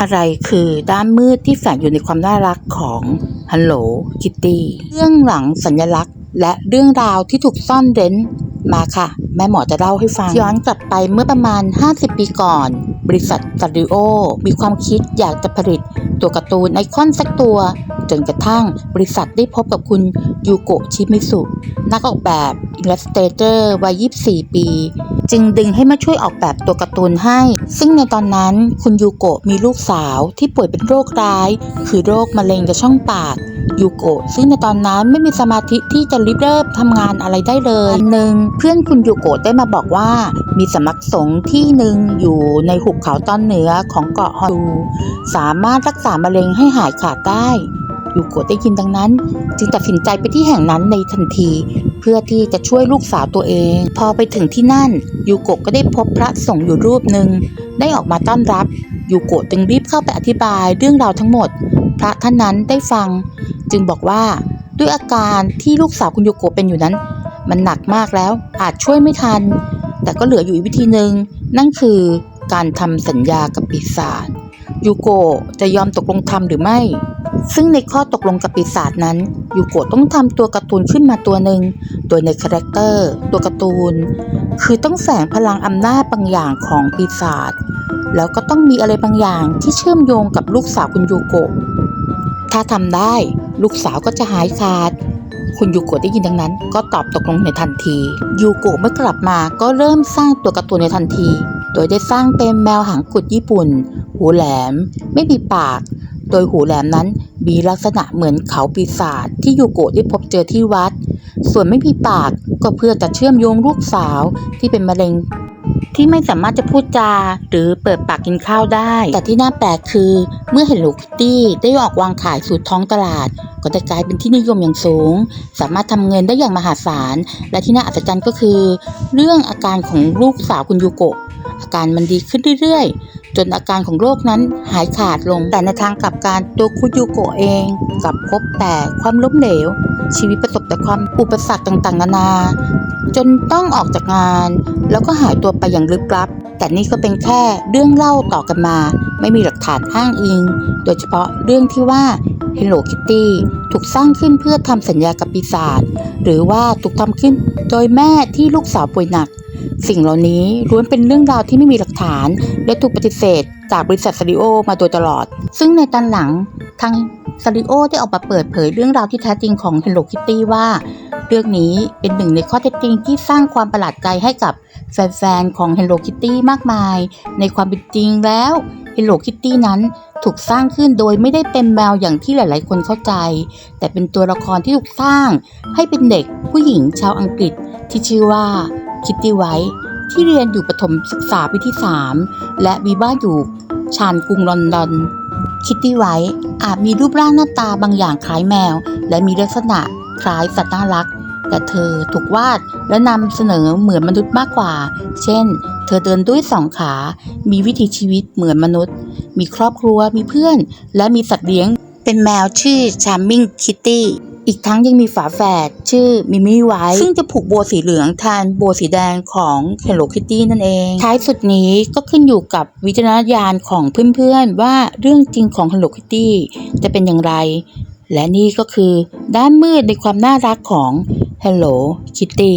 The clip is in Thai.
อะไรคือด้านมืดที่แฝงอยู่ในความน่ารักของ Hello Kitty เรื่องหลังสัญลักษณ์ และเรื่องราวที่ถูกซ่อนเร้นมาค่ะ แม่หมอจะเล่าให้ฟัง ย้อนกลับไปเมื่อประมาณ 50 ปีก่อน บริษัทสตูดิโอมีความคิดอยากจะผลิตตัวการ์ตูนไอคอนสักตัว จนกระทั่งบริษัทได้พบกับคุณยูโกะชิมิสุ นักออกแบบอิลลัสเตเตอร์วัย 24 ปี จึงดึงให้มาช่วยออกแบบตัวการ์ตูนให้ ซึ่งในตอนนั้นคุณยูโกะมีลูกสาวที่ป่วยเป็นโรคร้าย คือโรคมะเร็งกระช่องปากยูโกะซึ่งในตอนนั้นไม่มีสมาธิที่จะริบเริ่มทำงานอะไรได้เลยนหนึ่งเพื่อนคุณยูโกะได้มาบอกว่า มีสำนักสงฆ์ที่หนึ่งอยู่ในหุบเขาตอนเหนือของเกาะฮอนดูสามารถรักษามะเร็งให้หายขาดได้ ยูโกะได้ยินดังนั้น จึงตัดสินใจไปที่แห่งนั้นในทันที เพื่อที่จะช่วยลูกสาวตัวเอง พอไปถึงที่นั่นยูโกะก็ได้พบพระสงฆ์อยู่รูปหนึ่งได้ออกมาต้อนรับยูโกะจึงรีบเข้าไปอธิบายเรื่องราวทั้งหมด พระท่านนั้นได้ฟัง จึงบอกว่าด้วยอาการที่ลูกสาวคุณยูโกะเป็นอยู่นั้น มันหนักมากแล้วอาจช่วยไม่ทัน แต่ก็เหลืออยู่อีกวิธีหนึ่งนั่นคือการทำสัญญากับปีศาจยูโกะจะยอมตกลงทำหรือไม่ ซึ่งในข้อตกลงกับปีศาจนั้นยูโกะต้องทำตัวการ์ตูนขึ้นมาตัวหนึ่งโดยในคาแรคเตอร์ ตัวการ์ตูน คือต้องแฝงพลังอำนาจบางอย่างของปีศาจแล้วก็ต้องมีอะไรบางอย่างที่เชื่อมโยงกับลูกสาวคุณยูโกะถ้าทำได้ลูกสาวก็จะหายขาด คุณยูโกะได้ยินดังนั้น ก็ตอบตกลงในทันทียูโกะเมื่อกลับมาก็เริ่มสร้างตัวการ์ตูนในทันที โดยได้สร้างเป็นแมวหางกุดญี่ปุ่น หูแหลม ไม่มีปาก โดยหูแหลมนั้นมีลักษณะเหมือนเขาปีศาจที่ยูโกะได้พบเจอที่วัด ส่วนไม่มีปากก็เพื่อจะเชื่อมโยงลูกสาวที่เป็นมะเร็ง ที่ไม่สามารถจะพูดจาหรือเปิดปากกินข้าวได้ แต่ที่น่าแปลกคือ เมื่อเห็นลูคิตตี้ได้ออกวางขายสู่ท้องตลาด ก็ได้กลายเป็นที่นิยมอย่างสูง สามารถทำเงินได้อย่างมหาศาล และที่น่าอัศจรรย์ก็คือ เรื่องอาการของลูกสาวคุณยูโกะ อาการมันดีขึ้นเรื่อยๆ จนอาการของโรคนั้นหายขาดลง แต่ในทางกลับการตัวคุยูโกะเองกลับพบแต่ความล้มเหลว ชีวิตประสบแต่ความอุปสรรคต่างๆ นานา จนต้องออกจากงาน แล้วก็หายตัวไปอย่างลึกลับ แต่นี่ก็เป็นแค่เรื่องเล่าต่อกันมา ไม่มีหลักฐานอ้างอิง โดยเฉพาะเรื่องที่ว่า Hello Kitty ถูกสร้างขึ้นเพื่อทำสัญญากับปีศาจหรือว่าถูกทำขึ้นโดยแม่ที่ลูกสาวป่วยหนัก สิ่งเหล่านี้ล้วนเป็นเรื่องราวที่ไม่มีหลักฐาน และถูกปฏิเสธ จากบริษัทสตูดิโอมาโดยตลอด ซึ่งในตอนหลังทางสตูดิโอได้ออกมาเปิดเผยเรื่องราวที่แท้จริงของ Hello Kitty ว่า เรื่องนี้เป็นหนึ่งในข้อเท็จจริงที่สร้างความประหลาดใจให้กับแฟนๆของ Hello Kitty มากมาย ในความเป็นจริงแล้ว Hello Kitty นั้นถูกสร้างขึ้นโดยไม่ได้เป็นแมวอย่างที่หลาย ๆ คนเข้าใจ แต่เป็นตัวละครที่ถูกสร้าง ให้เป็นเด็กผู้หญิงชาวอังกฤษที่ชื่อว่า Kitty White ที่เรียนอยู่ประถมศึกษาปีที่ 3 และมีบ้านอยู่ชานกรุงลอนดอน คิตตี้ไว้อาจมีรูปร่างหน้าตาบางอย่างคล้ายแมว และมีลักษณะคล้ายสัตว์น่ารัก แต่เธอถูกวาดและนำเสนอเหมือนมนุษย์มากกว่า เช่น เธอเดินด้วยสองขา มีวิถีชีวิตเหมือนมนุษย์ มีครอบครัว มีเพื่อน และมีสัตว์เลี้ยง เป็นแมวชื่อ Charming Kitty อีกทั้งยังมีฝาแฝดชื่อมิมี่ไว้ ซึ่งจะผูกโบสีเหลืองแทนโบสีแดงของ Hello Kitty นั่นเอง ท้ายสุดนี้ก็ขึ้นอยู่กับวิจารณญาณของเพื่อนๆ ว่าเรื่องจริงของ Hello Kitty จะเป็นอย่างไร และนี่ก็คือด้านมืดในความน่ารักของ Hello Kitty